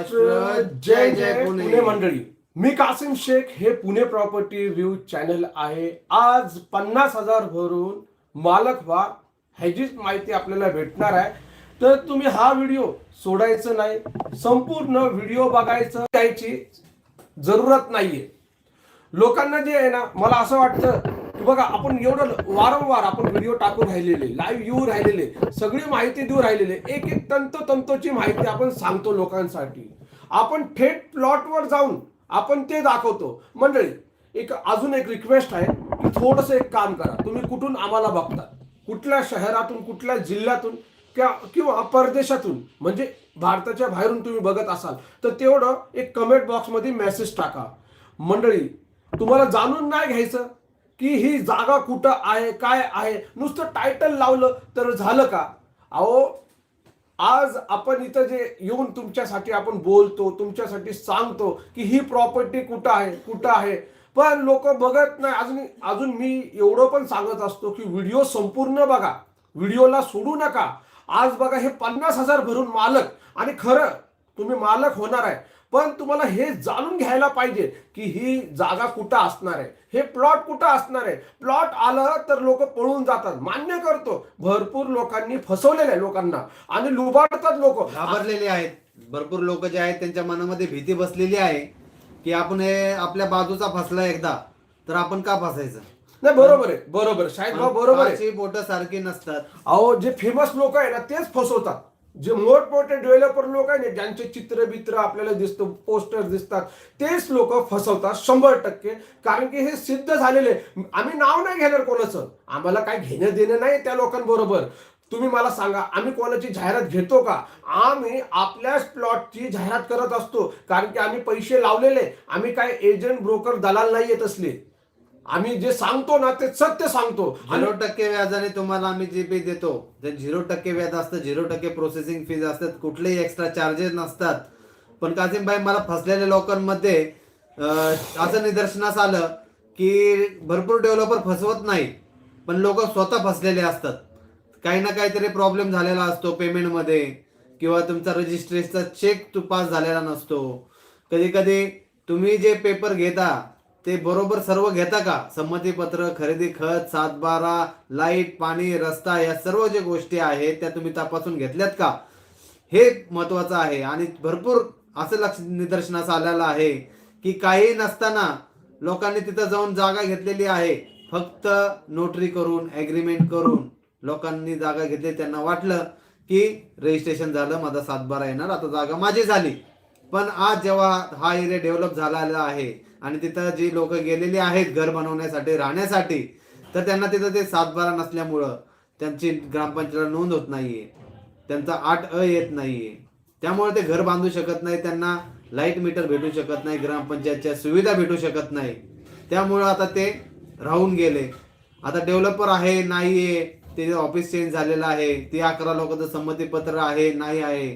महाराष्ट्र जय जय पुणे मंडळी मी कासिम शेख हे Pune property view channel आहे. आज पन्नास हजार भरून मालक व्हा ह्याचीच माहिती आपल्याला भेटणार आहे. तर तुम्ही हा व्हिडिओ सोडायचं नाही संपूर्ण व्हिडिओ बघायचं यायची जरूरत नाहीये. लोकांना जे आहे ना मला असं वाटतं बघा आपण एवढं वारंवार आपण व्हिडिओ टाकून राहिलेले लाईव्ह येऊ राहिलेले सगळी माहिती देऊ राहिलेले एक एक तंतोतंतोची माहिती आपण सांगतो लोकांसाठी. आपण थेट प्लॉटवर जाऊन आपण ते दाखवतो. मंडळी एक अजून एक रिक्वेस्ट आहे की थोडंसं एक काम करा. तुम्ही कुठून आम्हाला बघता? कुठल्या शहरातून कुठल्या जिल्ह्यातून किंवा किंवा परदेशातून? म्हणजे भारताच्या बाहेरून तुम्ही बघत असाल तर तेवढं एक कमेंट बॉक्समध्ये मेसेज टाका. मंडळी तुम्हाला जाणून नाही घ्यायचं की ही जागा कुठं आहे काय आहे? नुसतं टायटल लावलं तर झालं का? अहो आज आपण इथं जे येऊन तुमच्यासाठी आपण बोलतो तुमच्यासाठी सांगतो की ही प्रॉपर्टी कुठं आहे कुठं आहे? पण लोक बघत नाही. अजून अजून मी एवढं पण सांगत असतो की व्हिडिओ संपूर्ण बघा. व्हिडिओला सोडू नका. आज बघा हे पन्नास हजार भरून मालक. आणि खरं तुम्ही मालक होणार आहे. पण तुम्हाला हे जाणून घ्यायला पाहिजे की ही जागा कुठं असणार आहे? हे प्लॉट कुठं असणार आहे? प्लॉट आलं तर लोक पळून जातात. मान्य करतो भरपूर लोकांनी फसवलेलं आहे लोकांना. आणि लुबाडतात लोक. घाबरलेले आहेत. भरपूर लोक जे आहेत त्यांच्या मनामध्ये भीती बसलेली आहे की आपण हे आपल्या बाजूचा फसला एकदा तर आपण का फसायचं? नाही बरोबर आहे. बरोबर शाहीद भाऊ बरोबर आहे. बोट सारखी नसतात. अहो जे फेमस लोक आहे ना तेच फसवतात. जे मोठमोठे डेव्हलपर लोक आहे ना ज्यांचे चित्र बित्र आपल्याला दिसतं पोस्टर दिसतात तेच लोक फसवतात शंभर टक्के. कारण की हे सिद्ध झालेले आम्ही नाव नाही घेणार कोणाचं. आम्हाला काय घेणं देणं नाही त्या लोकांबरोबर. तुम्ही मला सांगा आम्ही कोणाची जाहिरात घेतो का? आम्ही आपल्याच प्लॉटची जाहिरात करत असतो. कारण की आम्ही पैसे लावलेले आम्ही काय एजंट ब्रोकर दलाल नाही येत असले. आम्ही जे सांगतो ना ते सत्य सांगतो. झिरो टक्के व्याजाने तुम्हाला आम्ही जे पे देतो जर झिरो टक्के व्याज असतं झिरो टक्के प्रोसेसिंग फीज असतात कुठलेही एक्स्ट्रा चार्जेस नसतात. पण कासिमबाई मला फसलेल्या लोकांमध्ये असं निदर्शनास आलं की भरपूर डेव्हलपर फसवत नाही पण लोक स्वतः फसलेले असतात. काही ना काहीतरी प्रॉब्लेम झालेला असतो पेमेंटमध्ये किंवा तुमचा रजिस्ट्रेशनचा चेक पास झालेला नसतो. कधी कधी तुम्ही जे पेपर घेता ते बरोबर सर्व घेता का? संमतीपत्र खरेदी खत सातबारा लाइट पाणी रस्ता या सर्व ज्या गोष्टी आहेत त्या तुम्ही तपासून घेतल्यात का? हे महत्वाचं आहे. आणि भरपूर असं लक्ष निदर्शनास आलेलं आहे की काही नसताना लोकांनी तिथं जाऊन जागा घेतलेली आहे. फक्त नोटरी करून ॲग्रीमेंट करून लोकांनी जागा घेतली. त्यांना वाटलं की रजिस्ट्रेशन झालं माझा सातबारा येणार आता जागा माझी झाली. पण आज जेव्हा हा एरिया डेव्हलप झालेला आहे आणि तिथं जी लोक गेलेली आहेत घर बनवण्यासाठी राहण्यासाठी तर त्यांना तिथं ते सातबारा नसल्यामुळं त्यांची ग्रामपंचायतीला नोंद होत नाहीये. त्यांचा आठ अ येत नाहीये. त्यामुळे ते घर बांधू शकत नाही त्यांना लाइट मीटर भेटू शकत नाही ग्रामपंचायतच्या सुविधा भेटू शकत नाही. त्यामुळं आता ते राहून गेले. आता डेव्हलपर आहे नाहीये ते ऑफिस चेंज झालेलं आहे ते अकरा लोकांचं संमतीपत्र आहे नाही आहे.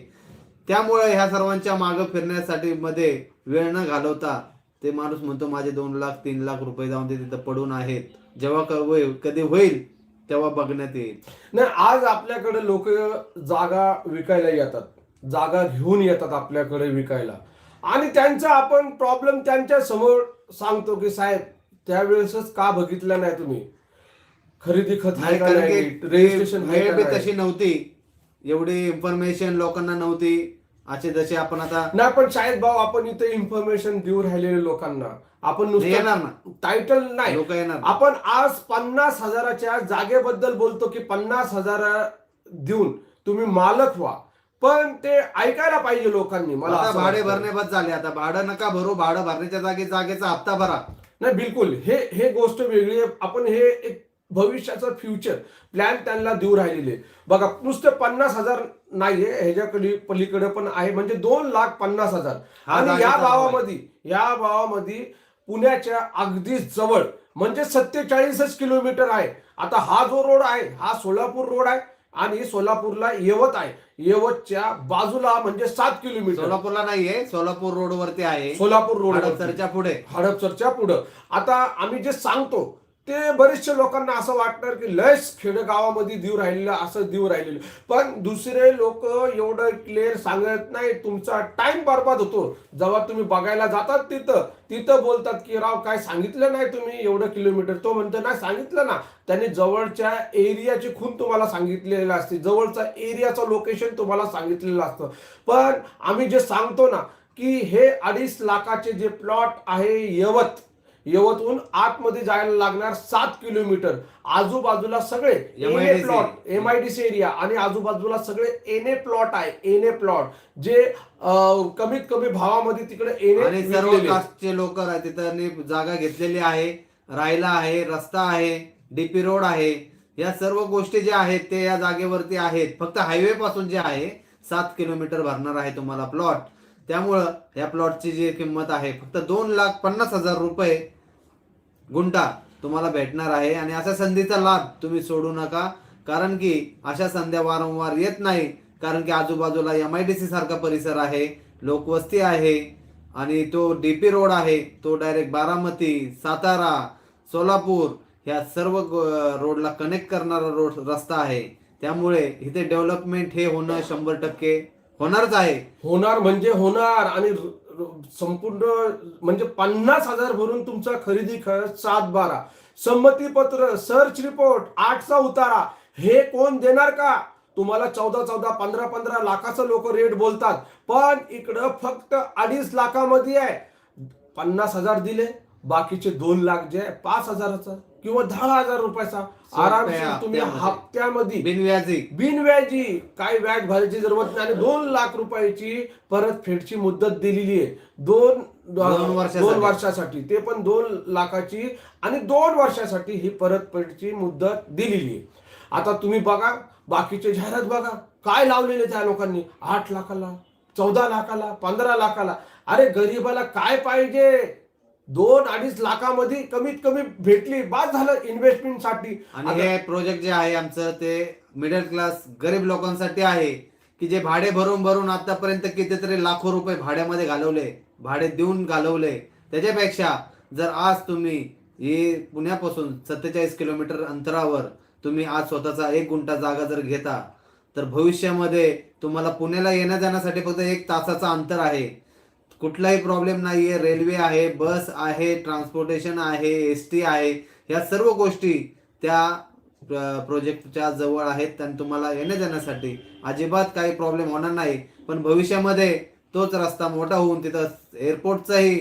त्यामुळे ह्या सर्वांच्या मागं फिरण्यासाठी मध्ये वेळ न घालवता ते माणूस म्हणतो माझे दोन लाख तीन लाख रुपये जाऊन ते तिथं पडून आहेत. जेव्हा कधी होईल तेव्हा बघण्यात येईल. नाही आज आपल्याकडे लोक जागा विकायला येतात. जागा घेऊन येतात आपल्याकडे विकायला. आणि त्यांचा आपण प्रॉब्लेम त्यांच्यासमोर सांगतो की साहेब त्यावेळेसच का बघितलं नाही तुम्ही? खरेदी खत नाही रजिस्ट्रेशन? तशी नव्हती. एवढी इन्फॉर्मेशन लोकांना नव्हती. असे जसे आपण आता नाही पण शाळेत भाऊ आपण इथे इन्फॉर्मेशन देऊ राहिलेले लोकांना. आपण येणार नुसतं टायटल नाही. लोक येणार. आपण आज पन्नास हजाराच्या जागेबद्दल बोलतो की पन्नास हजार देऊन तुम्ही मालक व्हा. पण ते ऐकायला पाहिजे लोकांनी मला आता असं भाडे वाटतं. भरणे बस झाले. आता भाडं नका भरू भाडं भरण्याच्या जागी जागेचा हप्ता भरा. नाही बिलकुल. हे हे गोष्ट वेगळी आहे. आपण हे एक भविष्याचं फ्युचर प्लॅन त्यांना देऊ राहिलेले बघा नुसते पन्नास हजार नाहीये ह्याच्याकडे पलीकडे पण आहे म्हणजे दोन लाख पन्नास हजार. आणि या. भावामध्ये या भावामध्ये पुण्याच्या अगदी जवळ म्हणजे सत्तेचाळीसच किलोमीटर आहे. आता हा जो रोड आहे हा सोलापूर रोड आहे आणि सोलापूरला येवत आहे. येवतच्या बाजूला म्हणजे सात किलोमीटर. सोलापूरला नाहीये सोलापूर रोड वरती आहे. सोलापूर रोड हडपसरच्या पुढे. हडपसरच्या पुढं. आता आम्ही जे सांगतो ते बरेचशे लोकांना असं वाटणार की लयच खेडेगावामध्ये देऊ राहिलेलं असं देऊ राहिलेलं. पण दुसरे लोक एवढं क्लिअर सांगत नाही. तुमचा टाइम बर्बाद होतो. जेव्हा तुम्ही बघायला जातात तिथं तिथं बोलतात की राव काय सांगितलं नाही तुम्ही एवढं किलोमीटर तो म्हणतो नाही सांगितलं ना. त्यांनी जवळच्या एरियाची खून तुम्हाला सांगितलेलं असते. जवळचा एरियाचं लोकेशन तुम्हाला सांगितलेलं असतं. पण आम्ही जे सांगतो ना की हे अडीच लाखाचे जे प्लॉट आहे यवत यवतहून आतमध्ये जायला लागणार सात किलोमीटर. आजूबाजूला सगळे एने MIDC. Plot M I D C area आणि आजूबाजूला सगळे एने प्लॉट आहे. एने प्लॉट जे कमीत कमी भावामध्ये तिकडे एने आणि सर्व. कास्टचे लोक तिथं जागा घेतलेली आहे. राहिला आहे रस्ता आहे डीपी रोड आहे. या सर्व गोष्टी ज्या आहेत ते या जागेवरती आहेत. फक्त हायवे पासून जे आहे सात किलोमीटर भरणार आहे तुम्हाला प्लॉट त्यामुळं या प्लॉटची जी किंमत आहे फक्त दोन लाख पन्नास हजार रुपये गुंठा तुम्हाला भेटणार आहे. आणि अशा संधीचा लाभ तुम्ही सोडू नका कारण की अशा संध्या वारंवार येत नाही कारण की आजूबाजूला एम आय डी सी सारखा परिसर आहे लोकवस्ती आहे आणि तो डी पी रोड आहे तो डायरेक्ट बारामती सातारा सोलापूर ह्या सर्व रोडला कनेक्ट करणारा रोड रस्ता आहे. त्यामुळे इथे डेव्हलपमेंट हे होणं शंभर टक्के होणारच आहे. होणार म्हणजे होणार आणि संपूर्ण म्हणजे पन्नास हजार भरून तुमचा खरेदी खर्च सात बारा. संमतीपत्र सर्च रिपोर्ट आठचा उतारा. हे कोण देणार का? तुम्हाला चौदा चौदा पंधरा पंधरा लाखाचं लोक रेट बोलतात. पण इकडं फक्त अडीच लाखामध्ये आहे. पन्नास हजार दिले. बाकीचे दोन लाख जे पाच हजाराचा किंवा दहा हजार रुपयाचा आरामशीर तुम्ही हप्त्यामध्ये. बिनव्याजी. बिनव्याजी. काय व्याज भरायची जरूरत नाही आणि दोन लाख रुपयाची परतफेडची मुदत दिलेली आहे. दोन. दोन वर्षासाठी. ते पण दोन लाखाची आणि दोन वर्षासाठी ही परतफेडची मुदत दिलेली आहे. आता तुम्ही बघा बाकीचे जाहिरात बघा. काय लावलेले त्या लोकांनी? आठ लाखाला चौदा लाखाला पंधरा लाखाला. अरे गरीबाला काय पाहिजे? दोन अडीच लाखामध्ये कमीत कमी भेटली. बाद झालं इन्व्हेस्टमेंटसाठी. आणि हे प्रोजेक्ट जे आहे आमचं ते मिडल क्लास गरीब लोकांसाठी आहे की जे भाडे भरून भरून आतापर्यंत कितीतरी लाखो रुपये भाड्यामध्ये घालवले भाडे देऊन घालवले. त्याच्यापेक्षा जर आज तुम्ही हे पुण्यापासून सत्तेचाळीस किलोमीटर अंतरावर तुम्ही आज स्वतःचा एक गुंठा जागा जर घेता तर भविष्यामध्ये तुम्हाला पुण्याला येण्या जाण्यासाठी फक्त एक तासाचा अंतर आहे. कुठलाही प्रॉब्लेम नाहीये. रेल्वे आहे बस आहे ट्रान्सपोर्टेशन आहे एस टी आहे. ह्या सर्व गोष्टी त्या प्रोजेक्टच्या जवळ आहेत आणि तुम्हाला येण्या जाण्यासाठी अजिबात काही प्रॉब्लेम होणार नाही. पण भविष्यामध्ये तोच रस्ता मोठा होऊन तिथं एअरपोर्टचंही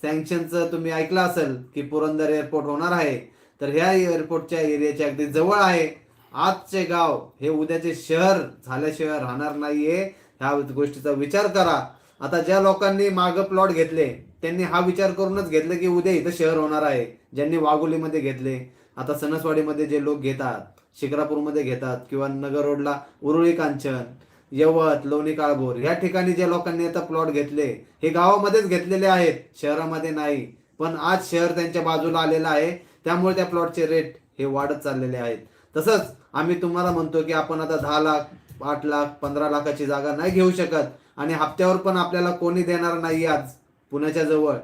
सँक्शनचं तुम्ही ऐकलं असेल की पुरंदर एअरपोर्ट होणार आहे. तर ह्या एअरपोर्टच्या एरियाच्या अगदी जवळ आहे. आजचे गाव हे उद्याचे शहर झाल्याशिवाय राहणार नाहीये. ह्या गोष्टीचा विचार करा. आता ज्या लोकांनी मागं प्लॉट घेतले त्यांनी हा विचार करूनच घेतलं की उद्या इथं शहर होणार आहे ज्यांनी वाघोलीमध्ये घेतले. आता सणसवाडीमध्ये जे लोक घेतात शिक्रापूरमध्ये घेतात किंवा नगर रोडला उरुळी कांचन यवत लोणी काळभोर या ठिकाणी ज्या लोकांनी आता प्लॉट घेतले हे गावामध्येच घेतलेले आहेत. शहरामध्ये नाही. पण आज शहर त्यांच्या बाजूला आलेलं आहे. त्यामुळे त्या प्लॉटचे रेट हे वाढत चाललेले आहेत. तसंच आम्ही तुम्हाला म्हणतो की आपण आता दहा लाख आठ लाख पंधरा लाखाची जागा नाही घेऊ शकत. आणि हप्त्यावर पण आपल्याला कोणी देणार नाही आज पुण्याच्या जवळ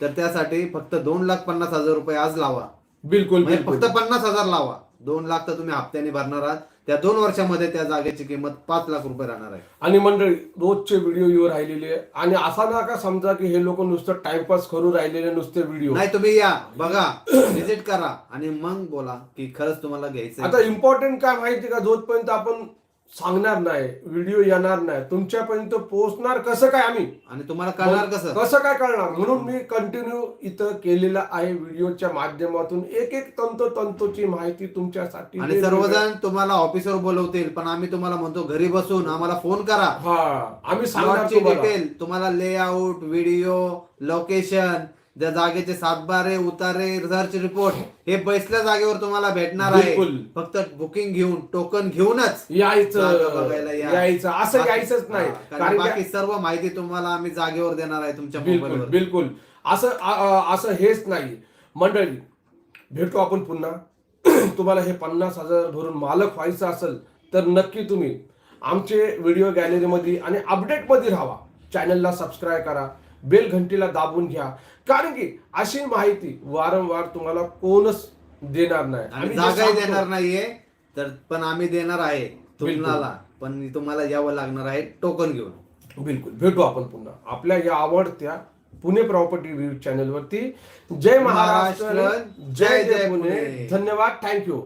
तर त्यासाठी फक्त दोन लाख पन्नास हजार रुपये आज लावा. बिलकुल म्हणजे बिलकुल. फक्त पन्नास हजार लावा. दोन लाख तर तुम्ही हप्त्याने भरणार आहात. त्या दोन वर्षामध्ये त्या जागेची किंमत पाच लाख रुपये राहणार आहे. आणि मंडळी रोजचे व्हिडिओ येऊ राहिलेले. आणि असा नका समजा की हे लोक नुसतं टाइमपास करू राहिलेले नुसते व्हिडिओ. नाही तुम्ही या. बघा व्हिजिट करा. आणि मग बोला की खरंच तुम्हाला घ्यायचं आता इम्पॉर्टंट काय माहिती का? जोपर्यंत आपण सांगणार नाही व्हिडिओ येणार नाही तुमच्यापर्यंत पोहोचणार कसं काय आम्ही? आणि तुम्हाला कळणार कसं? कसं काय कळणार? म्हणून मी कंटिन्यू इथं केलेलं आहे व्हिडिओच्या माध्यमातून. एक एक तंतोतंतोची माहिती तुमच्यासाठी आणि सर्वजण तुम्हाला ऑफिसवर बोलवतील पण आम्ही तुम्हाला म्हणतो घरी बसून आम्हाला फोन करा. हा आम्ही सांगणार. डिटेल तुम्हाला. लेआउट व्हिडिओ लोकेशन त्या जागेचे सातबारे उतारे रिसर्च रिपोर्ट हे बैसल्या जागेवर तुम्हाला भेटणार आहे. बिलकुल. फक्त बुकिंग घेऊन टोकन घेऊनच यायचं. जागा बघायला या. यायचं. असं यायचंच नाही. हा, कारण कारण बाकी सर्व माहिती तुम्हाला आम्ही जागेवर देणार आहे तुमच्या बिलकुल मोबाईलवर. बिलकुल. असं आ- आ- असं हेच नाही. मंडळी भेटू आपण पुन्हा. तुम्हाला हे पन्नास हजार भरून मालक व्हायचं असेल तर नक्की तुम्ही आमचे व्हिडिओ गॅलरीमध्ये आणि अपडेटमध्ये राहा. चॅनलला सबस्क्राईब करा. बेल घंटीला दाबून घ्या. कारण की अशी माहिती वारंवार तुम्हाला कोणच देणार नाही. आम्ही जे जागाही सांगतो- देणार नाहीये तर पण आम्ही देणार आहे तुम्हाला. पण तुम्हाला यावं लागणार आहे टोकन घेऊन. बिलकुल. भेटू आपण पुन्हा. आपल्या या आवडत्या पुणे प्रॉपर्टी रिव्ह्यू चॅनल वरती. जय महाराष्ट्र जय जय जय पुणे. पुणे. धन्यवाद. थँक्यू